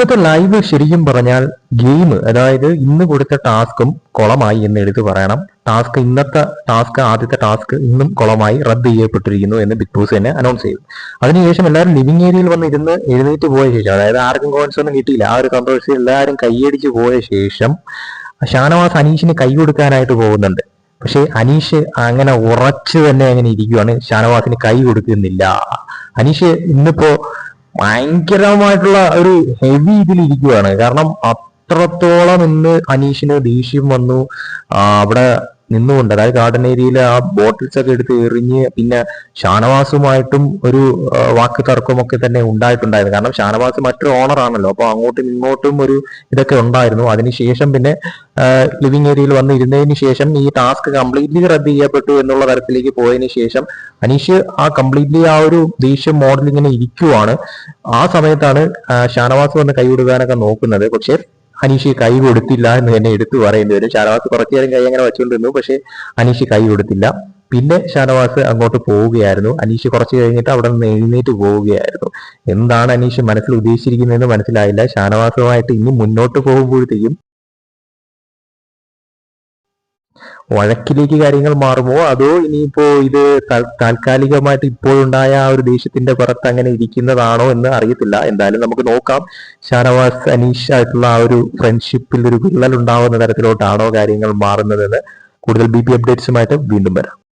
ഇന്നത്തെ ലൈവ് ശരിക്കും പറഞ്ഞാൽ ഗെയിം അതായത് ഇന്ന് കൊടുത്ത ടാസ്കും കുളമായി എന്ന് എടുത്തു പറയണം. ടാസ്ക് ഇന്നത്തെ ടാസ്ക് ആദ്യത്തെ ടാസ്ക് ഇന്നും കുളമായി റദ്ദ് ചെയ്യപ്പെട്ടിരിക്കുന്നു എന്ന് ബിഗ് ബോസ് തന്നെ അനൗൺസ് ചെയ്തു. അതിനുശേഷം എല്ലാവരും ലിവിംഗ് ഏരിയയിൽ വന്ന് ഇരുന്ന് എഴുന്നേറ്റ് പോയ ശേഷം അതായത് ആർക്കും കോയിൻസ് ഒന്നും കിട്ടിയില്ല. ആ ഒരു കോൺട്രവേഴ്സി എല്ലാവരും കൈയടിച്ച് പോയ ശേഷം ഷാനവാസ് അനീഷിന് കൈ കൊടുക്കാനായിട്ട് പോകുന്നുണ്ട്. പക്ഷേ അനീഷ് അങ്ങനെ ഉറച്ചു തന്നെ അങ്ങനെ ഇരിക്കുവാണ്. ഷാനവാസിന് കൈ കൊടുക്കുന്നില്ല. അനീഷ് ഇന്നിപ്പോ ഭയങ്കരമായിട്ടുള്ള ഒരു ഹെവി ഇതിലിരിക്കുകയാണ് കാരണം അത്രത്തോളം ഇന്ന് അനീഷിന് ദേഷ്യം വന്നു. അവിടെ നിന്നുകൊണ്ട് അതായത് ഗാർഡൻ ഏരിയയിൽ ആ ബോട്ടിൽസ് ഒക്കെ എടുത്ത് എറിഞ്ഞ് പിന്നെ ഷാനവാസുമായിട്ടും ഒരു വാക്ക് തർക്കമൊക്കെ തന്നെ ഉണ്ടായിട്ടുണ്ടായിരുന്നു. കാരണം ഷാനവാസ് മറ്റൊരു ഓണർ ആണല്ലോ അപ്പൊ അങ്ങോട്ടും ഇങ്ങോട്ടും ഒരു ഇതൊക്കെ ഉണ്ടായിരുന്നു. അതിനുശേഷം പിന്നെ ലിവിങ് ഏരിയയിൽ വന്നിരുന്നതിന് ശേഷം ഈ ടാസ്ക് കംപ്ലീറ്റ്ലി റദ്ദ് ചെയ്യപ്പെട്ടു എന്നുള്ള തരത്തിലേക്ക് പോയതിനു ശേഷം അനീഷ് ആ കംപ്ലീറ്റ്ലി ആ ഒരു ദേഷ്യം മോഡൽ ഇങ്ങനെ ഇരിക്കുവാണ്. ആ സമയത്താണ് ഷാനവാസ് വന്ന് കൈവിടുവാനൊക്കെ നോക്കുന്നത്. പക്ഷെ അനീഷ് കൈ കൊടുത്തില്ല എന്ന് തന്നെ എടുത്തു പറയേണ്ടി വരും ഷാനവാസ് കുറച്ചു നേരം കൈ അങ്ങനെ വെച്ചുകൊണ്ടിരുന്നു. പക്ഷേ അനീഷ് കൈ കൊടുത്തില്ല. പിന്നെ ഷാനവാസ് അങ്ങോട്ട് പോവുകയായിരുന്നു. അനീഷ് കുറച്ച് കഴിഞ്ഞിട്ട് അവിടെ നിന്ന് എഴുന്നേറ്റ് പോവുകയായിരുന്നു. എന്താണ് അനീഷ് മനസ്സിൽ ഉദ്ദേശിച്ചിരിക്കുന്നതെന്ന് മനസ്സിലായില്ല. ഷാനവാസുമായിട്ട് ഇനി മുന്നോട്ട് പോകുമ്പോഴത്തേക്കും വഴക്കിലേക്ക് കാര്യങ്ങൾ മാറുമോ? അതോ ഇനിയിപ്പോ ഇത് താൽ- താൽക്കാലികമായിട്ട് ഇപ്പോഴുണ്ടായ ആ ഒരു ദേഷ്യത്തിന്റെ പുറത്ത് അങ്ങനെ ഇരിക്കുന്നതാണോ എന്ന് അറിയത്തില്ല. എന്തായാലും നമുക്ക് നോക്കാം. ഷാനവാസ് അനീഷ് ആയിട്ടുള്ള ആ ഒരു ഫ്രണ്ട്ഷിപ്പിൽ ഒരു വിള്ളൽ ഉണ്ടാവുന്ന തരത്തിലോട്ടാണോ കാര്യങ്ങൾ മാറുന്നതെന്ന്. കൂടുതൽ ബി പി അപ്ഡേറ്റ്സുമായിട്ട് വീണ്ടും വരാം.